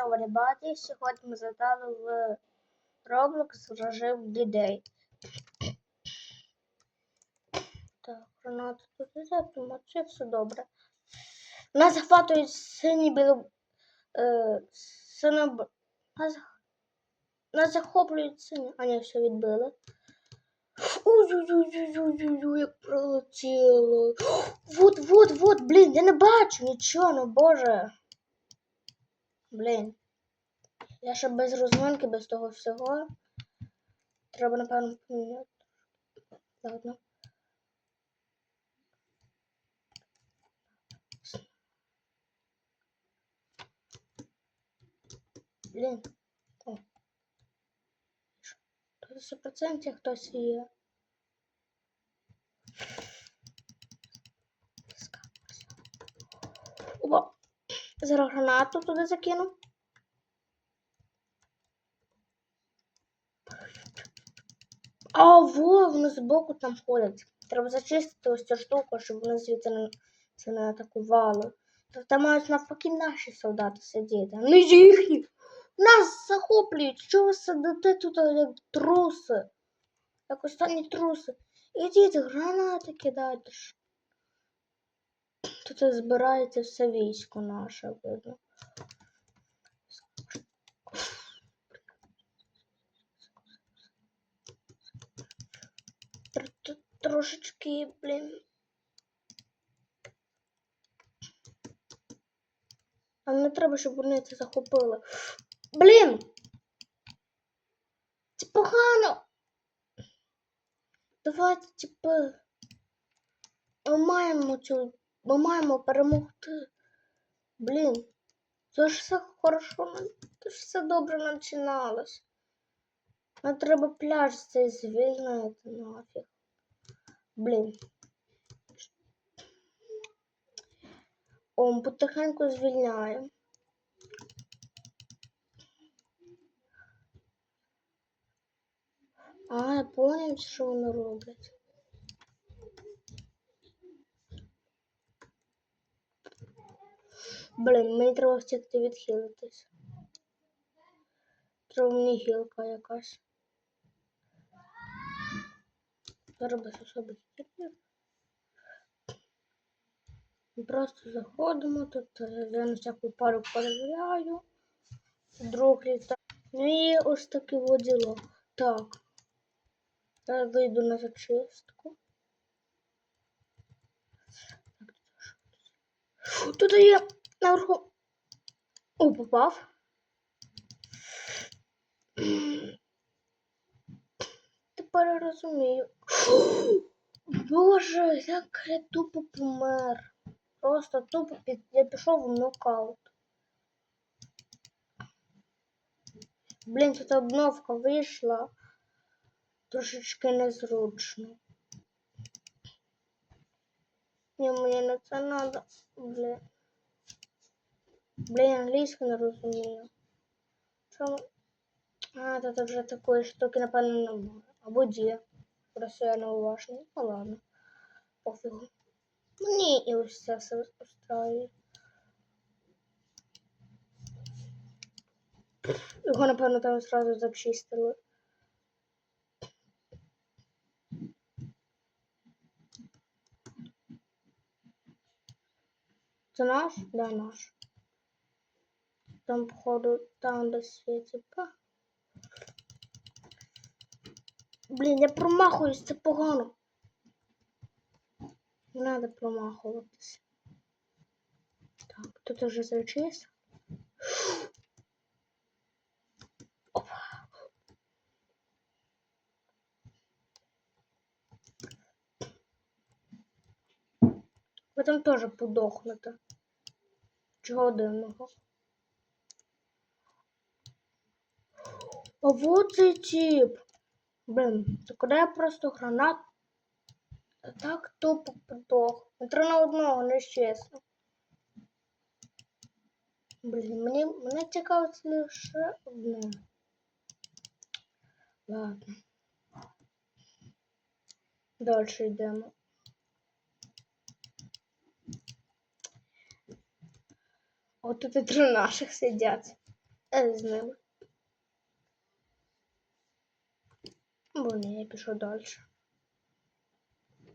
Йо, ребята, сьогодні ми задали в Roblox режим дідей. Так, гранату тут не запимо, це все добре. Нас захватують сині біло... Е, сино... Нас... Нас захоплюють сині... А, ні, все відбили. Ой-ой-ой-ой-ой-ой, як пролетіло. Вот, вот, вот, блін, я не бачу нічого, ну боже. Блін. Я ще без розминки, без того всього. Треба, напевно, поміняти. Ладно. Блін. О. Тут 100% хтось є. Опа. Зараз гранату туди закину. А, во, вони збоку там ходять. Треба зачистити ось цю штуку, щоб вони звідси не, це не атакували. Та там мають навпаки наші солдати сидіти. а Не їхні. Нас захоплюють. Що ви сидите тут, як труси? Як останні труси. Ідіть, гранати кидайте. Тут збирається все військо наше, видно. Тр- тр- Трошечки, блін. А не треба, щоб вони це захопили. Блін! Це погано. Давайте, типу, ми маємо цю, ми маємо перемогти. Блін, це ж все хорошо, це ж все добре починалось. Нам треба пляж цей звільнити нафіг. Блін. О, потихеньку звільняємо. А, я поняв, що вони роблять. Блін, мені треба встигти відхилитись. Треба мені гілка якась. Зараз особи хілів. Просто заходимо тут, е, я на всяку пару перевіряю. Друг літа. Ну і ось таке от діло. Так. Я вийду на зачистку. Тут є наверху. О, попав. Тепер розумію. Боже, як я тупо помер. Просто тупо під... я пішов в нокаут. Блін, тут обновка вийшла. Трошечки незручно. Ні, мені не це надо. Блін. Блін, англійську не розумію. Чому? А, тут вже такої штуки, напевно, немає. Або є. Просто я неуважний. Ну ладно. Пофігу. Мені і ось це все устраює. Його, напевно, там зразу зачистили. Це наш? Да, наш. Там, походу, там де світить. Па. Блін, я промахуюсь, це погано. Не треба промахуватися. Так, тут уже зачис. Ви там теж подохнете. Чого дивного? А вот цей тип. Блин, то куди я просто гранат? Та Так тупо подох. Три на одного, не чесно. Блін, мені, мене цікавить лише одне. Ладно. Дальше йдемо. От тут і три наших сидять. е, з ними. Бо ні, я пішов далі.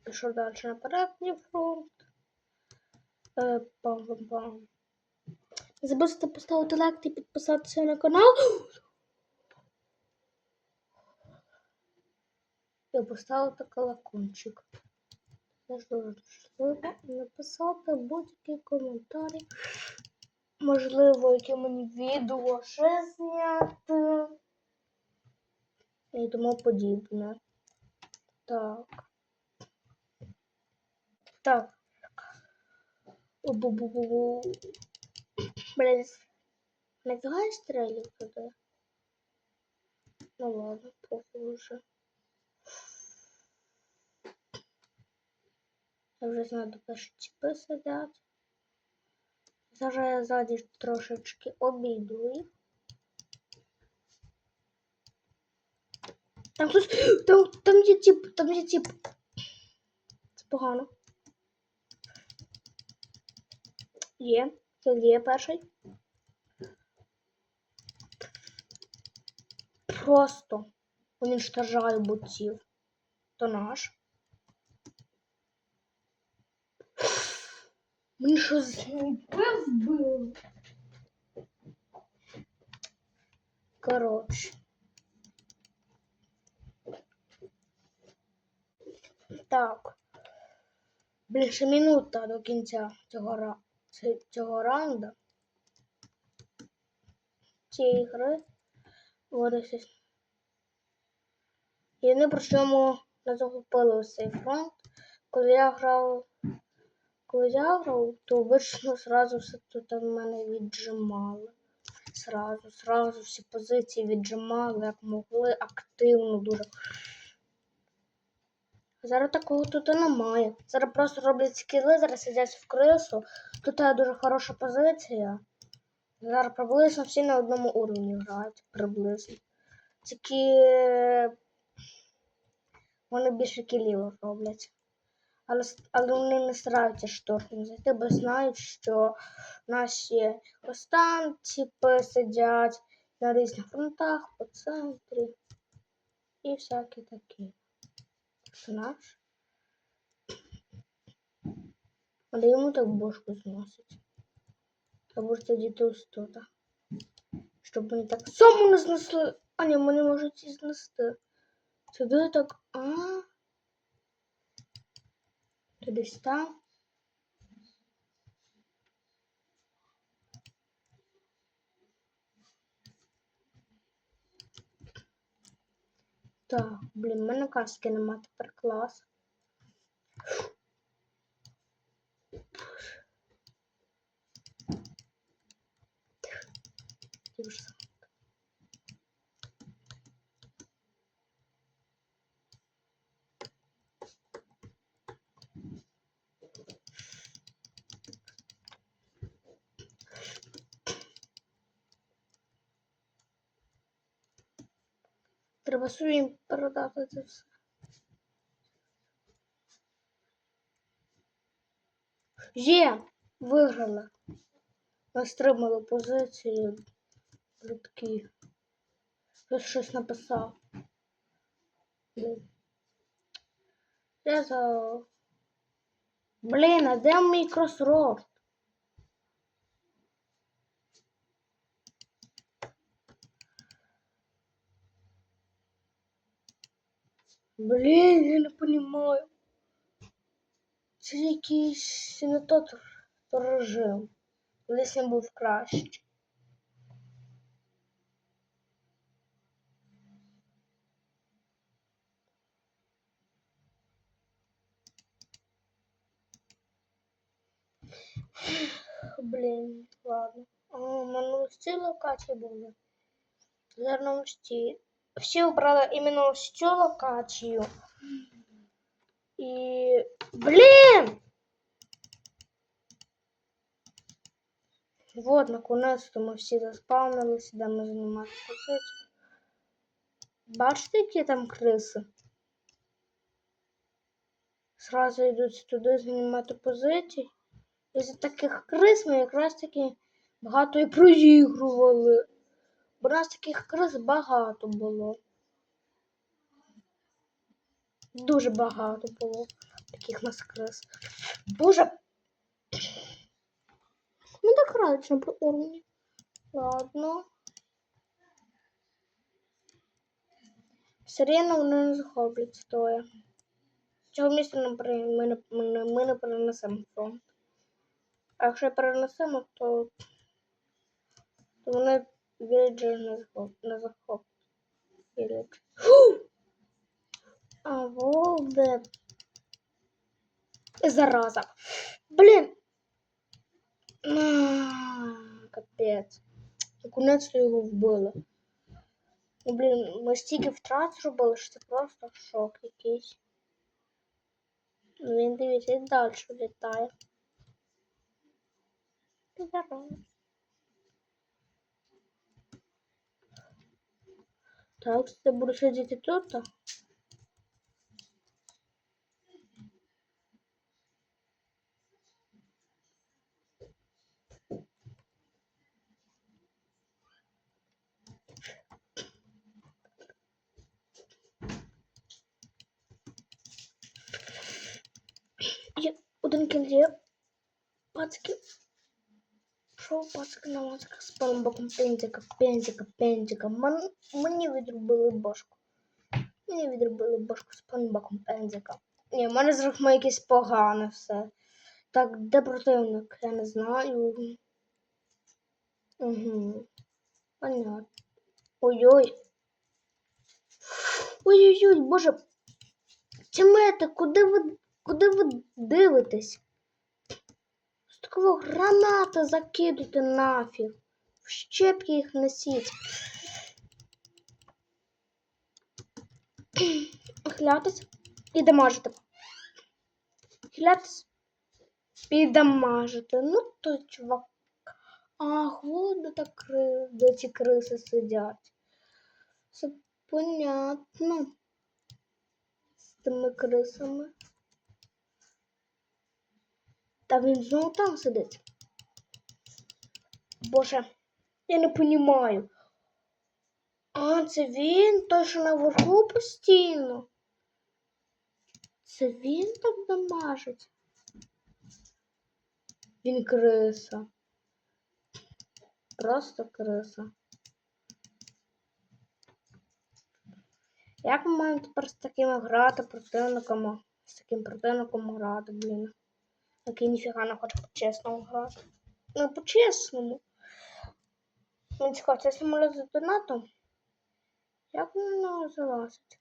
Пішов далі на передній фронт. Е, Пам-пам-пам. Не забудьте поставити лайк та підписатися на канал. І поставити колокольчик. Написати будь-який коментарі. Можливо, яке мені відео ще зняти. І тому подібне. Так. Так. Бу-бу-бу-бу. Блин, я стрелю туда? Ну ладно, похуй уже. Я вже знаю, перші чіпи сидять. Зараз я ззаді трошечки обійду їх. Там хтось. Там, там є тип, там є тип. Це погано. Є. Це є перший. Просто уничтожаю ботів. То наш. Мені що вбив? Коротше. Так. Більше минута до кінця цього, цього раунду. Цієї гри. Водився. І вони причому не захопили цей фронт. Коли я грав, коли я грав, то обично сразу все тут в мене віджимали. Сразу, сразу всі позиції віджимали, як могли, активно дуже. Зараз такого тут немає. Зараз просто роблять скіли, зараз сидять в крису. Тут є дуже хороша позиція. Зараз приблизно всі на одному уровні грають. Приблизно. Тільки е, вони більше кілів роблять. Але, але вони не стараються штурмом зайти, бо знають, що наші останці сидять на різних фронтах, по центрі і всякі такі. Наш. Але йому так бошку зносить. Або ж тоді тут. Щоб вони так саму не знесли. А ні, вони можуть і знести. Туди так. А. То десь там. Так, блін, в мене каски нема тепер клас. Ти вже Треба своїм передати це все. Є! Виграла. Ми позицію. Людки. Хтось щось написав. Я за. Блін, а де мій кросворд? Блін, я не розумію. Це якийсь не тот режим. Колись він був кращий. Блін, ладно. А, у мене ось ці локації були. Зараз ось ці. Всі обрали іменно ось цю локацію. І. Блін! Вот, наконец-то ми всі заспавнилися, де ми займати позицію. Бачите, які там криси? Сразу йдуть туди знімати позиції. І за таких крис ми якраз таки багато і проігрували. Бо нас таких криз багато було. Дуже багато було таких нас криз. Боже. Ну так радично по уровню. Ладно. Рівно вони не захоплять стоя. Цього місця не при- ми не, ми не, ми не перенесемо фронт. А якщо перенесемо, то, то вони віліджер не захоплять. Не захоплять. Вілідж. А вот де. Зараза. Блін. Капець. Наконець його вбили. Ну, блін, ми стільки втрат зробили, що це просто шок якийсь. Ну, він дивіться, і далі літає. Зараз. Так, ти будеш сидіти тут? Є один є. Пацки. Що пацки на мозок з боком пензика, пензика, пензика. Мен, мені відрубили бошку. Мені відрубили бошку з боком пензика. Ні, в мене з рахма якесь погане все. Так, де противник? Я не знаю. Угу. Понятно. Ой-ой. Ой-ой-ой, боже. Тімети, куди ви, куди ви дивитесь? З гранати закидуйте нафіг. В щепки їх несіть. Хилятись і дамажити. Хилятись і дамажити. Ну то чувак. Ах, де, так, кри- ці криси сидять. Все понятно. З тими крисами. Та він знову там сидить. Боже, я не понімаю. А, це він, той, що наверху постійно. Це він так дамажить. Він криса. Просто криса. Як ми маємо тепер з такими грати противниками? З таким противником грати, блін. Який ніфіга не хоче по-чесному грати. Ну, по-чесному. Мені цікаво, це самоліт з донатом. Як нього залазить?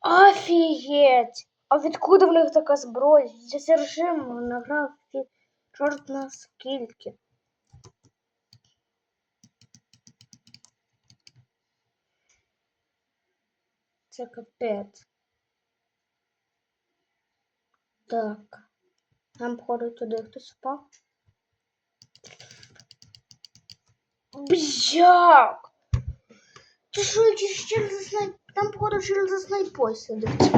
Офігеть! А відкуда в них така зброя? Це режим награв чорт на. Це капець. Так. Нам походу туди хтось впав. Бжак! Ти що, через снайп... Там походу через снайпой сидить.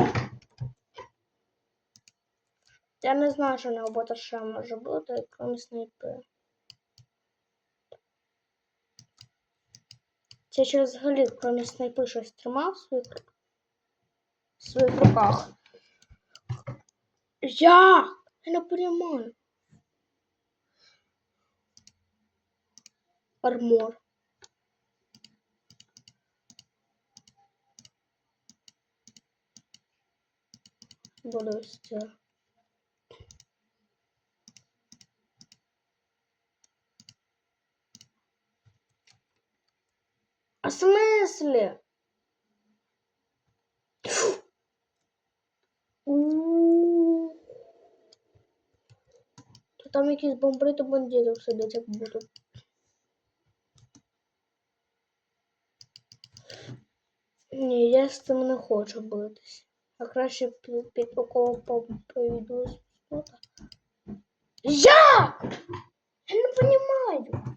Я не знаю, що у нього бота ще може бути, крім снайпи. Це через взагалі, крім снайпи, щось тримав своїх, в своїх руках. Як? Я не понимаю. Армор. Буду. А смысле? У. То там якісь бомбри, то бандитів сидять, як буду. Ні, я з цим не хочу битись. А краще пі- під окопом поведу. Я! Я не розумію.